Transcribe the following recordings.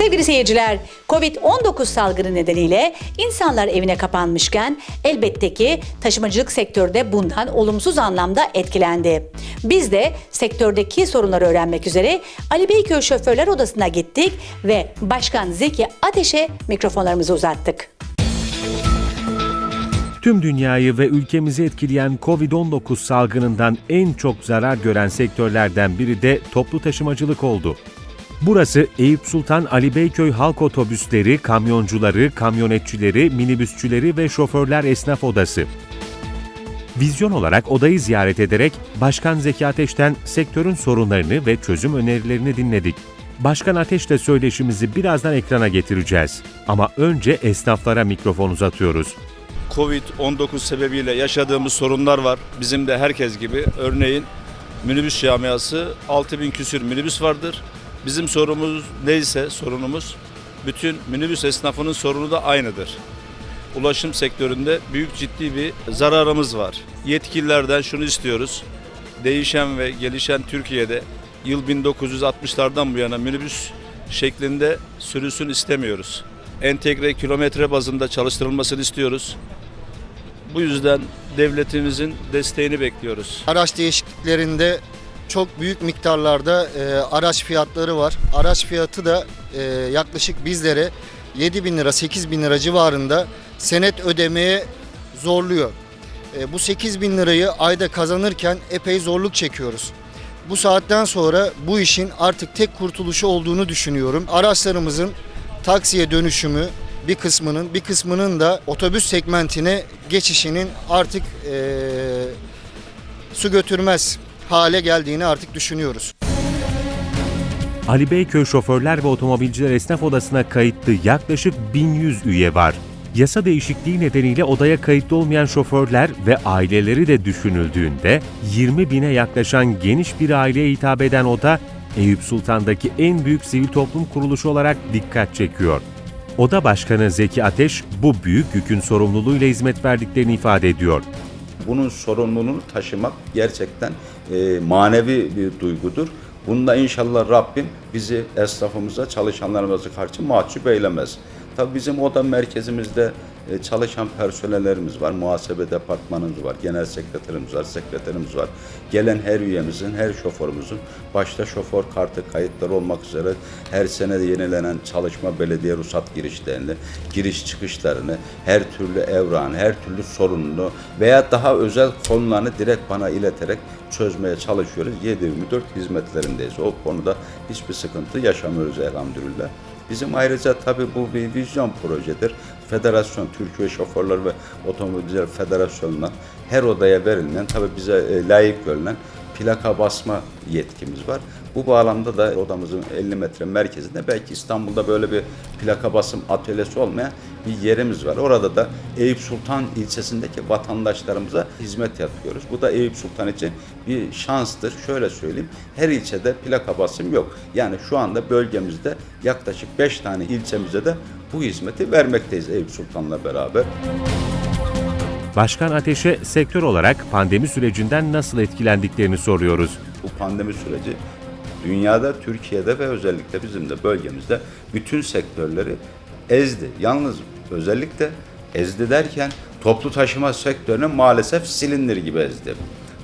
Sevgili seyirciler, Covid-19 salgını nedeniyle insanlar evine kapanmışken elbette ki taşımacılık sektörü de bundan olumsuz anlamda etkilendi. Biz de sektördeki sorunları öğrenmek üzere Ali Beyköy Şoförler Odası'na gittik ve Başkan Zeki Ateş'e mikrofonlarımızı uzattık. Tüm dünyayı ve ülkemizi etkileyen Covid-19 salgınından en çok zarar gören sektörlerden biri de toplu taşımacılık oldu. Burası Eyüp Sultan Ali Beyköy halk otobüsleri, kamyoncuları, kamyonetçileri, minibüsçüleri ve şoförler esnaf odası. Vizyon olarak odayı ziyaret ederek Başkan Zeki Ateş'ten sektörün sorunlarını ve çözüm önerilerini dinledik. Başkan Ateş'le söyleşimizi birazdan ekrana getireceğiz. Ama önce esnaflara mikrofon uzatıyoruz. Covid-19 sebebiyle yaşadığımız sorunlar var. Bizim de herkes gibi. Örneğin minibüs camiası 6000 küsür minibüs vardır. Bizim sorumuz neyse sorunumuz bütün minibüs esnafının sorunu da aynıdır. Ulaşım sektöründe büyük ciddi bir zararımız var. Yetkililerden şunu istiyoruz. Değişen ve gelişen Türkiye'de yıl 1960'lardan bu yana minibüs şeklinde sürülsün istemiyoruz. Entegre kilometre bazında çalıştırılmasını istiyoruz. Bu yüzden devletimizin desteğini bekliyoruz. Araç değişikliklerinde çok büyük miktarlarda e, araç fiyatları var. Araç fiyatı da e, yaklaşık bizlere 7 bin lira 8 bin lira civarında senet ödemeye zorluyor. E, bu 8 bin lirayı ayda kazanırken epey zorluk çekiyoruz. Bu saatten sonra bu işin artık tek kurtuluşu olduğunu düşünüyorum. Araçlarımızın taksiye dönüşümü bir kısmının bir kısmının da otobüs segmentine geçişinin artık e, su götürmez hale geldiğini artık düşünüyoruz. Ali Beyköy Şoförler ve Otomobilciler Esnaf Odası'na kayıtlı yaklaşık 1100 üye var. Yasa değişikliği nedeniyle odaya kayıtlı olmayan şoförler ve aileleri de düşünüldüğünde 20 bine yaklaşan geniş bir aileye hitap eden oda Eyüp Sultan'daki en büyük sivil toplum kuruluşu olarak dikkat çekiyor. Oda Başkanı Zeki Ateş bu büyük yükün sorumluluğuyla hizmet verdiklerini ifade ediyor. Bunun sorumluluğunu taşımak gerçekten e, manevi bir duygudur. Bunda inşallah Rabbim bizi esnafımıza, çalışanlarımıza karşı mahcup eylemez. Tabii bizim oda merkezimizde e, çalışan personellerimiz var, muhasebe departmanımız var, genel sekreterimiz var, sekreterimiz var. Gelen her üyemizin, her şoförümüzün başta şoför kartı kayıtları olmak üzere her sene de yenilenen çalışma belediye ruhsat girişlerini, giriş çıkışlarını, her türlü evranı, her türlü sorununu veya daha özel konularını direkt bana ileterek çözmeye çalışıyoruz. 7-24 hizmetlerindeyiz. O konuda hiçbir sıkıntı yaşamıyoruz elhamdülillah. Bizim ayrıca tabii bu bir vizyon projedir. Federasyon, Türkiye Şoförler ve Otomobilciler Federasyonu'ndan her odaya verilen, tabii bize e, layık görülen plaka basma yetkimiz var. Bu bağlamda da odamızın 50 metre merkezinde belki İstanbul'da böyle bir plaka basım atölyesi olmayan bir yerimiz var. Orada da Eyüp Sultan ilçesindeki vatandaşlarımıza hizmet yapıyoruz. Bu da Eyüp Sultan için bir şanstır. Şöyle söyleyeyim, her ilçede plaka basım yok. Yani şu anda bölgemizde yaklaşık 5 tane ilçemize de bu hizmeti vermekteyiz Eyüp Sultan'la beraber. Başkan Ateş'e sektör olarak pandemi sürecinden nasıl etkilendiklerini soruyoruz. Bu pandemi süreci dünyada, Türkiye'de ve özellikle bizim de bölgemizde bütün sektörleri ezdi. Yalnız özellikle ezdi derken toplu taşıma sektörünü maalesef silindir gibi ezdi.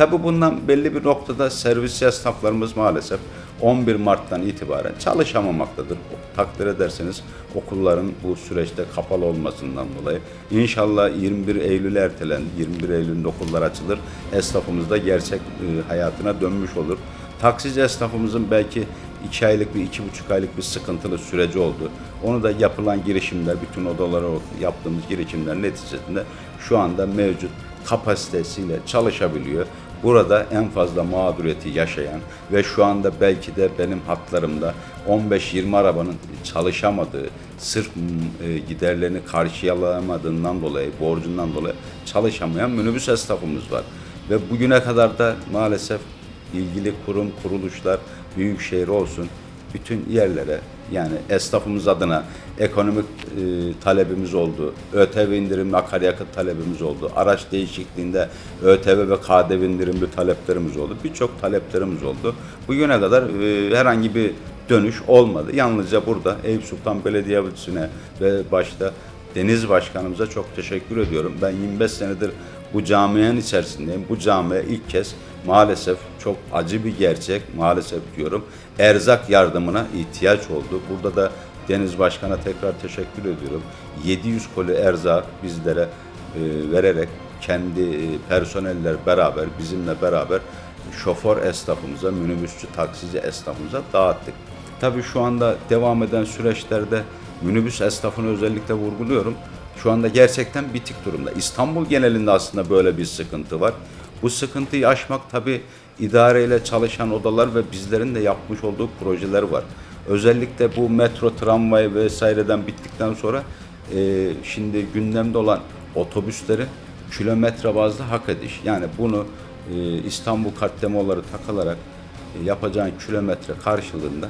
Tabi bundan belli bir noktada servis esnaflarımız maalesef 11 Mart'tan itibaren çalışamamaktadır. Takdir ederseniz okulların bu süreçte kapalı olmasından dolayı. İnşallah 21 Eylül ertelendi. 21 Eylül'de okullar açılır. Esnafımız da gerçek e, hayatına dönmüş olur. Taksici esnafımızın belki 2 aylık bir, iki buçuk aylık bir sıkıntılı süreci oldu. Onu da yapılan girişimler, bütün odalara yaptığımız girişimler neticesinde şu anda mevcut kapasitesiyle çalışabiliyor. Burada en fazla mağduriyeti yaşayan ve şu anda belki de benim hatlarımda 15-20 arabanın çalışamadığı, sırf e, giderlerini karşılayamadığından dolayı, borcundan dolayı çalışamayan minibüs esnafımız var. Ve bugüne kadar da maalesef ilgili kurum, kuruluşlar, büyükşehir olsun bütün yerlere yani esnafımız adına ekonomik e, talebimiz oldu. ÖTV indirimli akaryakıt talebimiz oldu. Araç değişikliğinde ÖTV ve KDV indirimli taleplerimiz oldu. Birçok taleplerimiz oldu. Bugüne kadar e, herhangi bir dönüş olmadı. Yalnızca burada Eyüp Sultan Belediyesi'ne ve başta Deniz Başkanımıza çok teşekkür ediyorum. Ben 25 senedir bu camianın içerisindeyim. Bu camiye ilk kez maalesef çok acı bir gerçek maalesef diyorum. Erzak yardımına ihtiyaç oldu. Burada da Deniz Başkan'a tekrar teşekkür ediyorum. 700 koli erzak bizlere e, vererek kendi e, personeller beraber bizimle beraber şoför esnafımıza, minibüsçü taksici esnafımıza dağıttık. Tabii şu anda devam eden süreçlerde minibüs esnafını özellikle vurguluyorum. Şu anda gerçekten bitik durumda. İstanbul genelinde aslında böyle bir sıkıntı var. Bu sıkıntıyı aşmak tabii idareyle çalışan odalar ve bizlerin de yapmış olduğu projeler var. Özellikle bu metro, tramvay vesaireden bittikten sonra e, şimdi gündemde olan otobüsleri kilometre bazlı hak ediş. Yani bunu e, İstanbul katlemoları takılarak e, yapacağın kilometre karşılığında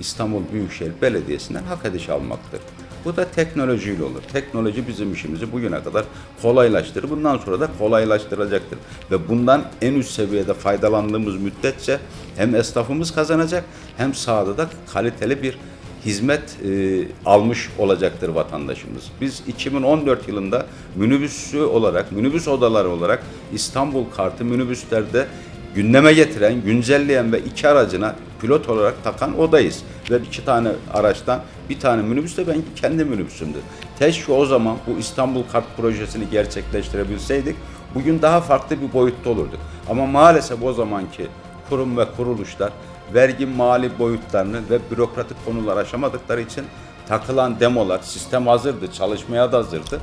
İstanbul Büyükşehir Belediyesi'nden hak ediş almaktır. Bu da teknolojiyle olur. Teknoloji bizim işimizi bugüne kadar kolaylaştırır. Bundan sonra da kolaylaştıracaktır. Ve bundan en üst seviyede faydalandığımız müddetçe hem esnafımız kazanacak hem sahada da kaliteli bir hizmet e, almış olacaktır vatandaşımız. Biz 2014 yılında minibüsü olarak, minibüs odaları olarak İstanbul kartı minibüslerde gündeme getiren, güncelleyen ve iki aracına pilot olarak takan odayız. Ve iki tane araçtan bir tane minibüs de ben kendi minibüsümdü. Keşke o zaman bu İstanbul Kart projesini gerçekleştirebilseydik bugün daha farklı bir boyutta olurduk. Ama maalesef o zamanki kurum ve kuruluşlar vergi mali boyutlarını ve bürokratik konular aşamadıkları için takılan demolar, sistem hazırdı, çalışmaya da hazırdı,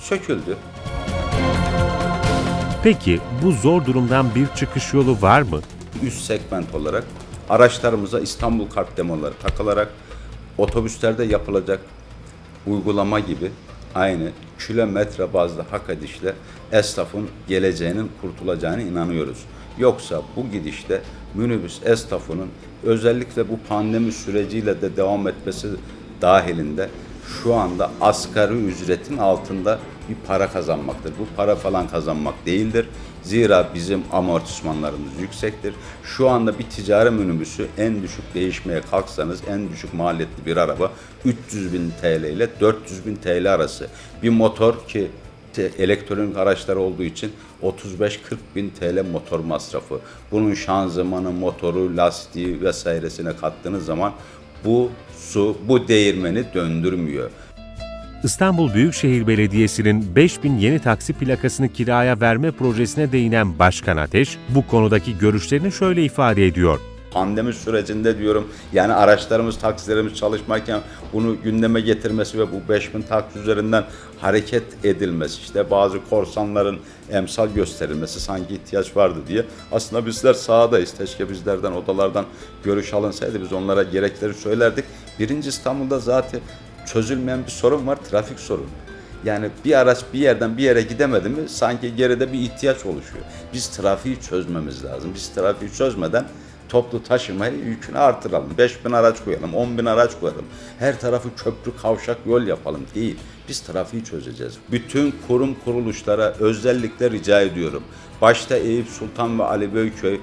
söküldü. Peki bu zor durumdan bir çıkış yolu var mı? üst segment olarak araçlarımıza İstanbul kart demoları takılarak otobüslerde yapılacak uygulama gibi aynı kilometre bazlı hak edişle esnafın geleceğinin kurtulacağını inanıyoruz. Yoksa bu gidişte minibüs esnafının özellikle bu pandemi süreciyle de devam etmesi dahilinde şu anda asgari ücretin altında bir para kazanmaktır. Bu para falan kazanmak değildir. Zira bizim amortismanlarımız yüksektir. Şu anda bir ticari minibüsü en düşük değişmeye kalksanız en düşük maliyetli bir araba 300 bin TL ile 400 bin TL arası. Bir motor ki elektronik araçlar olduğu için 35-40 bin TL motor masrafı. Bunun şanzımanı, motoru, lastiği vesairesine kattığınız zaman bu su, bu değirmeni döndürmüyor. İstanbul Büyükşehir Belediyesi'nin 5000 yeni taksi plakasını kiraya verme projesine değinen Başkan Ateş, bu konudaki görüşlerini şöyle ifade ediyor. Pandemi sürecinde diyorum yani araçlarımız, taksilerimiz çalışmarken bunu gündeme getirmesi ve bu 5000 taksi üzerinden hareket edilmesi işte bazı korsanların emsal gösterilmesi sanki ihtiyaç vardı diye. Aslında bizler sahadayız. Keşke bizlerden odalardan görüş alınsaydı biz onlara gerekleri söylerdik. Birinci İstanbul'da zaten çözülmeyen bir sorun var trafik sorunu. Yani bir araç bir yerden bir yere gidemedi mi sanki geride bir ihtiyaç oluşuyor. Biz trafiği çözmemiz lazım. Biz trafiği çözmeden toplu taşımayı yükünü artıralım. 5 bin araç koyalım, 10 bin araç koyalım. Her tarafı köprü, kavşak, yol yapalım değil. Biz trafiği çözeceğiz. Bütün kurum kuruluşlara özellikle rica ediyorum. Başta Eyüp Sultan ve Ali Beyköy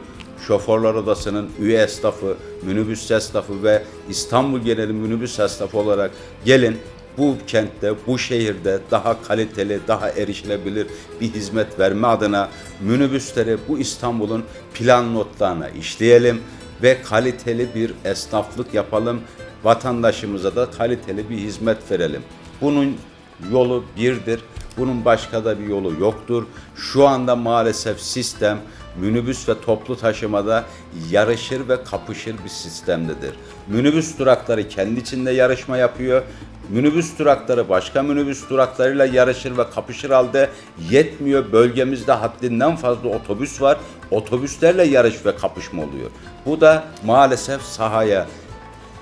Şoförler Odası'nın üye esnafı, minibüs esnafı ve İstanbul geneli minibüs esnafı olarak gelin bu kentte, bu şehirde daha kaliteli, daha erişilebilir bir hizmet verme adına minibüsleri bu İstanbul'un plan notlarına işleyelim ve kaliteli bir esnaflık yapalım. Vatandaşımıza da kaliteli bir hizmet verelim. Bunun yolu birdir. Bunun başka da bir yolu yoktur. Şu anda maalesef sistem minibüs ve toplu taşımada yarışır ve kapışır bir sistemdedir. Minibüs durakları kendi içinde yarışma yapıyor. Minibüs durakları başka minibüs duraklarıyla yarışır ve kapışır halde yetmiyor. Bölgemizde haddinden fazla otobüs var. Otobüslerle yarış ve kapışma oluyor. Bu da maalesef sahaya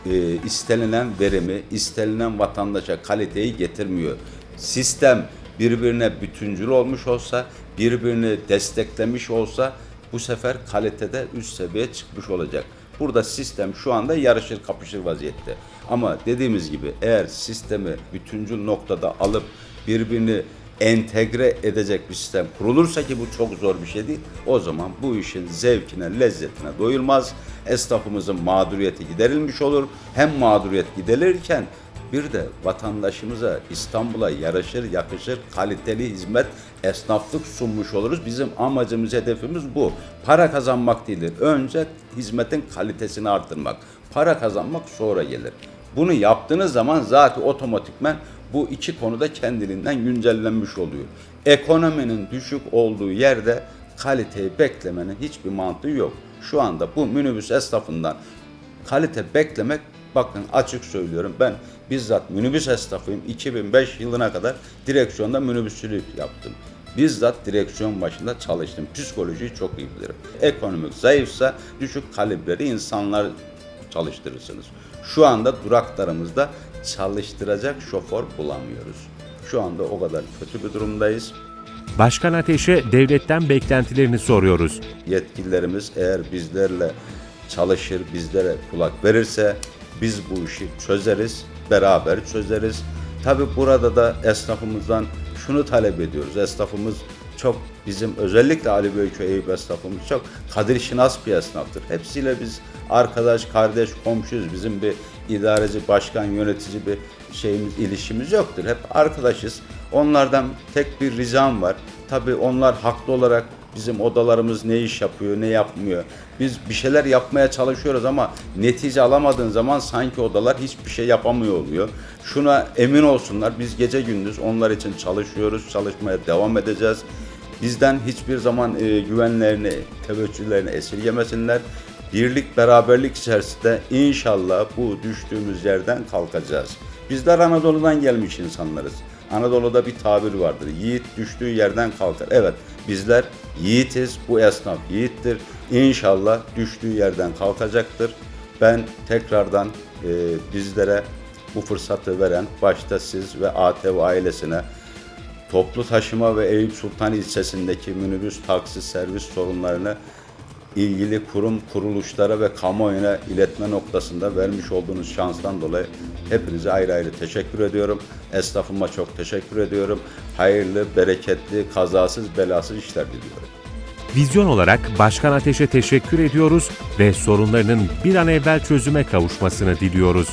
e, istenilen verimi, istenilen vatandaşa kaliteyi getirmiyor. Sistem birbirine bütüncül olmuş olsa, birbirini desteklemiş olsa bu sefer kalitede üst seviyeye çıkmış olacak. Burada sistem şu anda yarışır kapışır vaziyette. Ama dediğimiz gibi eğer sistemi bütüncül noktada alıp birbirini entegre edecek bir sistem kurulursa ki bu çok zor bir şey değil. O zaman bu işin zevkine, lezzetine doyulmaz. Esnafımızın mağduriyeti giderilmiş olur. Hem mağduriyet giderilirken bir de vatandaşımıza İstanbul'a yaraşır, yakışır, kaliteli hizmet, esnaflık sunmuş oluruz. Bizim amacımız, hedefimiz bu. Para kazanmak değildir. Önce hizmetin kalitesini arttırmak. Para kazanmak sonra gelir. Bunu yaptığınız zaman zaten otomatikmen bu iki konuda kendiliğinden güncellenmiş oluyor. Ekonominin düşük olduğu yerde kaliteyi beklemenin hiçbir mantığı yok. Şu anda bu minibüs esnafından kalite beklemek bakın açık söylüyorum ben bizzat minibüs esnafıyım 2005 yılına kadar direksiyonda minibüsçülük yaptım. Bizzat direksiyon başında çalıştım. Psikolojiyi çok iyi bilirim. Ekonomik zayıfsa düşük kalibreli insanlar çalıştırırsınız. Şu anda duraklarımızda çalıştıracak şoför bulamıyoruz. Şu anda o kadar kötü bir durumdayız. Başkan Ateş'e devletten beklentilerini soruyoruz. yetkililerimiz eğer bizlerle çalışır, bizlere kulak verirse biz bu işi çözeriz, beraber çözeriz. Tabi burada da esnafımızdan şunu talep ediyoruz. Esnafımız çok bizim özellikle Ali Beyköy Eyüp esnafımız çok kadir şinas bir esnaftır. Hepsiyle biz arkadaş, kardeş, komşuyuz. Bizim bir idareci, başkan, yönetici bir şeyimiz, ilişkimiz yoktur. Hep arkadaşız. Onlardan tek bir ricam var. Tabii onlar haklı olarak bizim odalarımız ne iş yapıyor, ne yapmıyor. Biz bir şeyler yapmaya çalışıyoruz ama netice alamadığın zaman sanki odalar hiçbir şey yapamıyor oluyor. Şuna emin olsunlar biz gece gündüz onlar için çalışıyoruz, çalışmaya devam edeceğiz. Bizden hiçbir zaman e, güvenlerini, teveccühlerini esirgemesinler. Birlik, beraberlik içerisinde inşallah bu düştüğümüz yerden kalkacağız. Bizler Anadolu'dan gelmiş insanlarız. Anadolu'da bir tabir vardır. Yiğit düştüğü yerden kalkar. Evet bizler yiğitiz. Bu esnaf yiğittir. İnşallah düştüğü yerden kalkacaktır. Ben tekrardan e, bizlere bu fırsatı veren başta siz ve ATV ailesine toplu taşıma ve Eyüp Sultan ilçesindeki minibüs taksi servis sorunlarını ilgili kurum kuruluşlara ve kamuoyuna iletme noktasında vermiş olduğunuz şanstan dolayı hepinize ayrı ayrı teşekkür ediyorum. Esnafıma çok teşekkür ediyorum. Hayırlı, bereketli, kazasız, belasız işler diliyorum. Vizyon olarak Başkan Ateş'e teşekkür ediyoruz ve sorunlarının bir an evvel çözüme kavuşmasını diliyoruz.